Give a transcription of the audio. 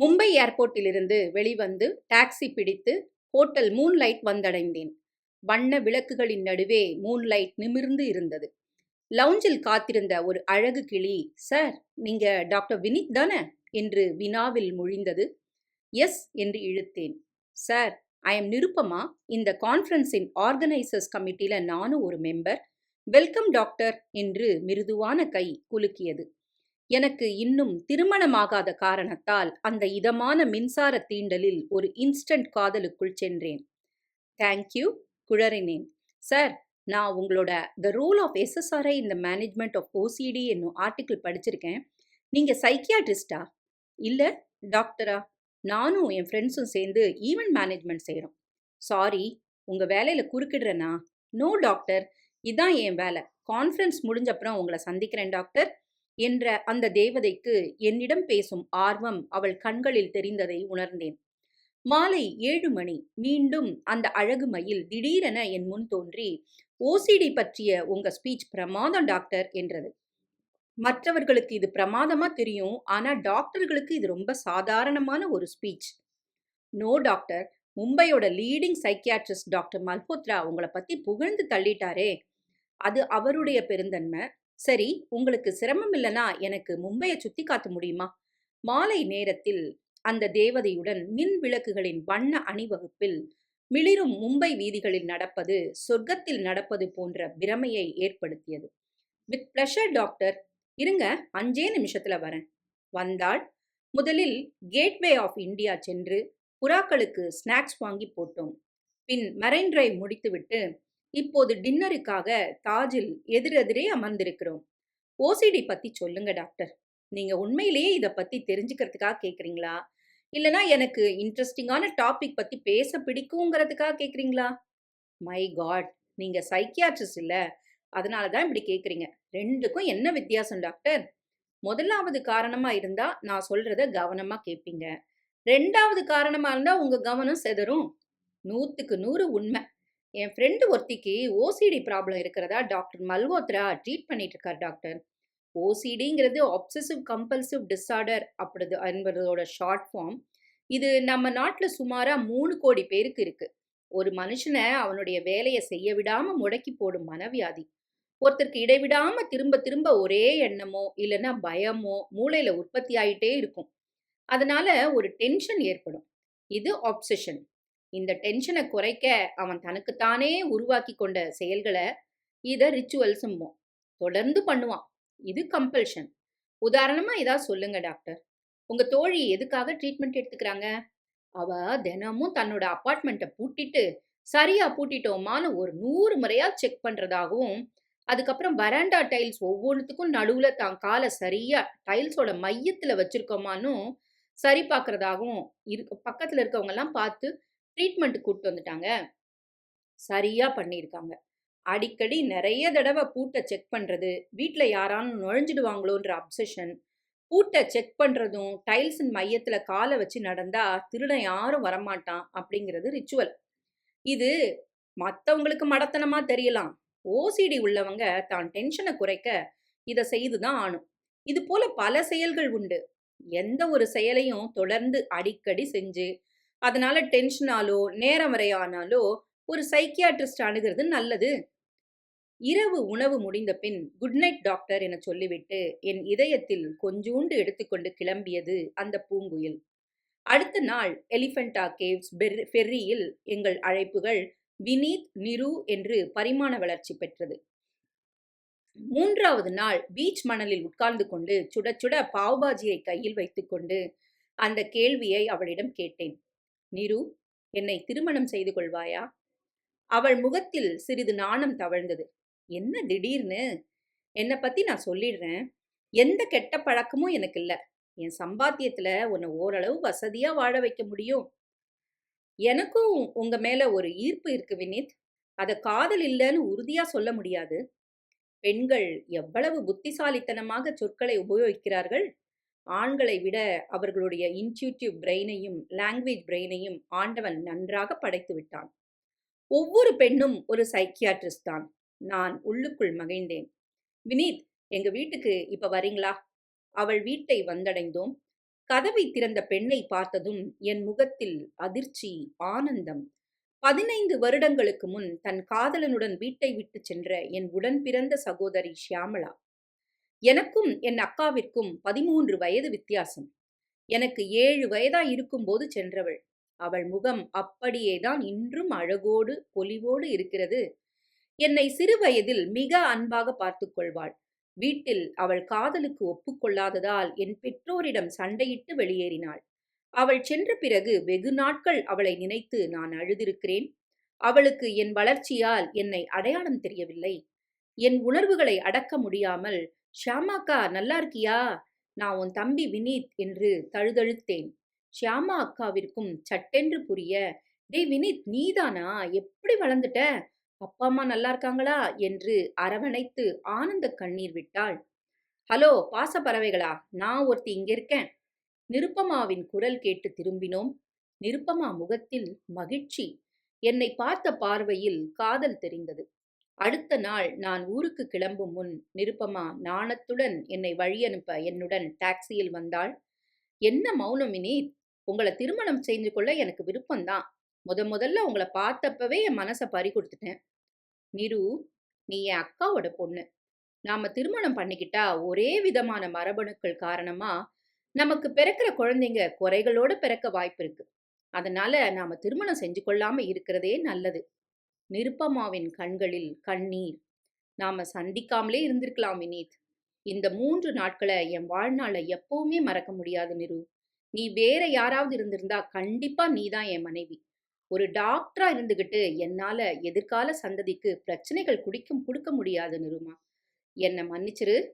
மும்பை ஏர்போர்ட்டிலிருந்து வெளிவந்து டாக்ஸி பிடித்து hotel moonlight வந்தடைந்தேன். வண்ண விளக்குகளின் நடுவே மூன்லைட் நிமிர்ந்து இருந்தது. லவுஞ்சில் காத்திருந்த ஒரு அழகு கிளி சார் நீங்க டாக்டர் வினித் தானே? என்று வினாவில் மொழிந்தது. எஸ் என்று இழுத்தேன். சார் ஐ எம் நிருப்பமா இந்த கான்ஃபரன்ஸின் ஆர்கனைசர்ஸ் கமிட்டியில நானும் ஒரு மெம்பர். வெல்கம் டாக்டர் என்று மிருதுவான கை குலுக்கியது. எனக்கு இன்னும் திருமணமாகாத காரணத்தால் அந்த இதமான மின்சார தீண்டலில் ஒரு இன்ஸ்டன்ட் காதலுக்குள் சென்றேன். தேங்க்யூ குழறினேன். சார் நான் உங்களோட த ரூல் ஆஃப் எஸ்எஸ்ஆர்ஐ இந்த மேனேஜ்மெண்ட் ஆஃப் ஓசிடி என்னும் ஆர்டிக்கிள் படிச்சிருக்கேன். நீங்கள் சைக்கியாட்ரிஸ்டா இல்லை டாக்டரா நானும் என் ஃப்ரெண்ட்ஸும் சேர்ந்து ஈவெண்ட் மேனேஜ்மெண்ட் செய்கிறோம் சாரி உங்கள் வேலையில் குறுக்கிடுறேனா? நோ டாக்டர் இதான் என் வேலை. கான்ஃபரன்ஸ் முடிஞ்ச அப்புறம் உங்களை சந்திக்கிறேன் டாக்டர் என்ற அந்த தேவதைக்கு என்னிடம் பேசும் ஆர்வம் அவள் கண்களில் தெரிந்ததை உணர்ந்தேன். மாலை ஏழு மணி. மீண்டும் அந்த அழகு மயில் திடீரென என் முன் தோன்றி ஓசிடி பற்றிய உங்க ஸ்பீச் பிரமாதம் டாக்டர் என்றது. மற்றவர்களுக்கு இது பிரமாதமா தெரியும் ஆனா டாக்டர்களுக்கு இது ரொம்ப சாதாரணமான ஒரு speech. No doctor. மும்பையோட leading psychiatrist doctor Malhotra உங்களை பத்தி புகழ்ந்து தள்ளிட்டாரே. அது அவருடைய பெருந்தன்மை. சரி உங்களுக்கு சிரமம் இல்லனா எனக்கு மும்பையை சுத்தி காட்ட முடியுமா? மாலை நேரத்தில் அந்த தேவதையுடன் மின் விளக்குகளின் வண்ண அணிவகுப்பில் மிளிரும் மும்பை வீதிகளில் நடப்பது சொர்க்கத்தில் நடப்பது போன்ற பிரமையை ஏற்படுத்தியது. வித் ப்ளஷர் டாக்டர் இருங்க அஞ்சே நிமிஷத்துல வரேன். வந்தாள். முதலில் கேட்வே ஆஃப் இந்தியா சென்று புறாக்களுக்கு ஸ்நாக்ஸ் வாங்கி போட்டோம். பின் மரைன் டிரைவ் முடித்துவிட்டு இப்போது டின்னருக்காக தாஜில் எதிரெதிரே அமர்ந்திருக்கிறோம். ஓசிடி பத்தி சொல்லுங்க டாக்டர். நீங்க உண்மையிலேயே இதை பத்தி தெரிஞ்சுக்கிறதுக்காக கேக்குறீங்களா? இல்லனா எனக்கு இன்ட்ரெஸ்டிங்கான டாபிக் பத்தி பேச பிடிக்குங்கிறதுக்காக கேக்குறீங்களா? மை காட் நீங்க சைக்கியாட்ரிஸ்ட் இல்ல. அதனால தான் இப்படி கேக்குறீங்க. ரெண்டுக்கும் என்ன வித்தியாசம் டாக்டர்? முதலாவது காரணமா இருந்தா நான் சொல்றத கவனமா கேட்பீங்க ரெண்டாவது காரணமா இருந்தா உங்க கவனம் செதறும். நூத்துக்கு நூறு உண்மை. என் ஃப்ரெண்டு ஒருத்திக்கு ஓசிடி ப்ராப்ளம் இருக்கிறதா டாக்டர் மல்ஹோத்ரா ட்ரீட் பண்ணிட்டு இருக்கார் டாக்டர் ஓசிடிங்கிறது ஆப்சசிவ் கம்பல்சிவ் டிஸார்டர் அப்படி என்பதோட ஷார்ட் ஃபார்ம் இது நம்ம நாட்டில் சுமாராக மூணு கோடி பேருக்கு இருக்கு. ஒரு மனுஷனை அவனுடைய வேலையை செய்ய விடாமல் முடக்கி போடும் மனவியாதி. ஒருத்தருக்கு இடைவிடாமல் திரும்ப திரும்ப ஒரே எண்ணமோ இல்லைன்னா பயமோ மூளையில் உற்பத்தி ஆகிட்டே இருக்கும். அதனால ஒரு டென்ஷன் ஏற்படும். இது ஆப்சஷன் இந்த டென்ஷனை குறைக்க அவன் தனக்குத்தானே உருவாக்கி கொண்ட செயல்களை இதை ரிச்சுவல்ஸும்போம் தொடர்ந்து பண்ணுவான். இது கம்பல்ஷன் உதாரணமா இதா சொல்லுங்க டாக்டர் உங்க தோழி எதுக்காக ட்ரீட்மெண்ட் எடுத்துக்கிறாங்க? அவ தினமும் தன்னோட அப்பார்ட்மெண்ட்டை பூட்டிட்டு சரியா பூட்டிட்டோமான்னு ஒரு நூறு முறையா செக் பண்றதாகவும் அதுக்கப்புறம் வராண்டா டைல்ஸ் ஒவ்வொன்றுத்துக்கும் நடுவுல தான் காலை சரியா டைல்ஸோட மையத்துல வச்சிருக்கோமானும் சரி பார்க்கறதாகவும் இருக்கு பக்கத்துல இருக்கவங்க எல்லாம் பார்த்து ட்ரீட்மெண்ட் கூப்பிட்டு வந்துட்டாங்க. சரியா பண்ணியிருக்காங்க. அடிக்கடி நிறைய தடவை பூட்டை செக் பண்ணுறது வீட்டில் யாரானும் நுழைஞ்சிடுவாங்களோன்ற அப்சஷன். பூட்டை செக் பண்ணுறதும் டைல்ஸின் மையத்தில் காலை வச்சு நடந்தால் திருடன் யாரும் வரமாட்டான் அப்படிங்கிறது ரிச்சுவல். இது மற்றவங்களுக்கு மடத்தனமா தெரியலாம். ஓசிடி உள்ளவங்க தான் டென்ஷனை குறைக்க இதை செய்து தான் ஆணும் இது போல பல செயல்கள் உண்டு. எந்த ஒரு செயலையும் தொடர்ந்து அடிக்கடி செஞ்சு அதனால டென்ஷனாலோ நேரம் வரையானாலோ ஒரு சைக்கியாட்ரிஸ்ட் அணுகிறது நல்லது. இரவு உணவு முடிந்த பின் குட் நைட் டாக்டர் என சொல்லிவிட்டு என் இதயத்தில் கொஞ்சூண்டு எடுத்துக்கொண்டு கிளம்பியது அந்த பூங்குயில். அடுத்த நாள் எலிஃபென்டா கேவ்ஸ் ஃபெர்ரியில் எங்கள் அழைப்புகள் வினீத் நிரு என்று பரிமாண வளர்ச்சி பெற்றது. மூன்றாவது நாள் பீச் மணலில் உட்கார்ந்து கொண்டு சுட சுட பாவ்பாஜியை கையில் வைத்துக்கொண்டு அந்த கேள்வியை அவளிடம் கேட்டேன். நிரு என்னை திருமணம் செய்து கொள்வாயா? அவள் முகத்தில் சிறிது நாணம் தவழ்ந்தது. என்ன திடீர்னு? என்னை பத்தி நான் சொல்லிடுறேன். எந்த கெட்ட பழக்கமும் எனக்கு இல்லை. என் சம்பாத்தியத்துல உன்னை ஓரளவு வசதியா வாழ வைக்க முடியும். எனக்கும் உங்க மேல ஒரு ஈர்ப்பு இருக்கு வினித். அதை காதல் இல்லைன்னு உறுதியா சொல்ல முடியாது. பெண்கள் எவ்வளவு புத்திசாலித்தனமாக சொற்களை உபயோகிக்கிறார்கள்? ஆண்களை விட அவர்களுடைய இன்ட்யூட்டிவ் பிரெயினையும் லாங்குவேஜ் பிரெயினையும் ஆண்டவன் நன்றாக படைத்து விட்டான். ஒவ்வொரு பெண்ணும் ஒரு சைக்கியாட்ரிஸ்ட் தான். நான் உள்ளுக்குள் மகிழ்ந்தேன். வினீத் எங்க வீட்டுக்கு இப்ப வரீங்களா? அவள் வீட்டை வந்தடைந்தோம். கதவை திறந்த பெண்ணை பார்த்ததும் என் முகத்தில் அதிர்ச்சி ஆனந்தம். பதினைந்து வருடங்களுக்கு முன் தன் காதலனுடன் வீட்டை விட்டு சென்ற என் உடன் பிறந்த சகோதரி ஷியாமளா எனக்கும் என் அக்காவிற்கும் பதிமூன்று வயது வித்தியாசம். எனக்கு ஏழு வயதா இருக்கும்போது சென்றவள். அவள் முகம் அப்படியேதான் இன்றும் அழகோடு பொலிவோடு இருக்கிறது. என்னை சிறு வயதில் மிக அன்பாக பார்த்துக் கொள்வாள். வீட்டில் அவள் காதலுக்கு ஒப்புக்கொள்ளாததால் என் பெற்றோரிடம் சண்டையிட்டு வெளியேறினாள். அவள் சென்ற பிறகு வெகு நாட்கள் அவளை நினைத்து நான் அழுதிருக்கிறேன். அவளுக்கு என் வளர்ச்சியால் என்னை அடையாளம் தெரியவில்லை. என் உணர்வுகளை அடக்க முடியாமல் ஷியாமாக்கா நல்லா இருக்கியா? நான் உன் தம்பி வினீத் என்று தழுதழுத்தேன். ஷியாமா அக்காவிற்கும் சட்டென்று புரிய டேய் வினீத் நீதானா? எப்படி வளர்ந்துட்ட? அப்பா அம்மா நல்லா இருக்காங்களா? என்று அரவணைத்து ஆனந்த கண்ணீர் விட்டாள். ஹலோ பாச பறவைகளா? நான் ஒருத்தி இங்க இருக்கேன். நிருப்பமாவின் குரல் கேட்டு திரும்பினோம். நிருப்பமா முகத்தில் மகிழ்ச்சி. என்னை பார்த்த பார்வையில் காதல் தெரிந்தது. அடுத்த நாள் நான் ஊருக்கு கிளம்பும் முன் நிருப்பமா நாணத்துடன் என்னை வழியனுப்ப என்னுடன் டாக்ஸியில் வந்தாள். என்ன மௌனம் வினீத் உங்களை திருமணம் செஞ்சு கொள்ள எனக்கு விருப்பம்தான். முத முதல்ல உங்களை பார்த்தப்பவே என் மனசை பறி கொடுத்துட்டேன். நிரு நீ என் அக்காவோட பொண்ணு. நாம திருமணம் பண்ணிக்கிட்டா ஒரே விதமான மரபணுக்கள் காரணமா நமக்கு பிறக்கிற குழந்தைங்க குறைகளோட பிறக்க வாய்ப்பு இருக்கு. அதனால நாம திருமணம் செஞ்சு கொள்ளாம இருக்கிறதே நல்லது. நிருப்பமாவின் கண்களில் கண்ணீர். நாம சந்திக்காமலே இருந்திருக்கலாம் வினீத். இந்த மூன்று நாட்களை என் வாழ்நாளை எப்பவுமே மறக்க முடியாது நிரு. நீ வேற யாராவது இருந்திருந்தா கண்டிப்பா நீதான் என் மனைவி. ஒரு டாக்டரா இருந்துகிட்டு என்னால எதிர்கால சந்ததிக்கு பிரச்சனைகள் குடிக்கும் கொடுக்க முடியாது நிருமா. என்னை மன்னிச்சிரு.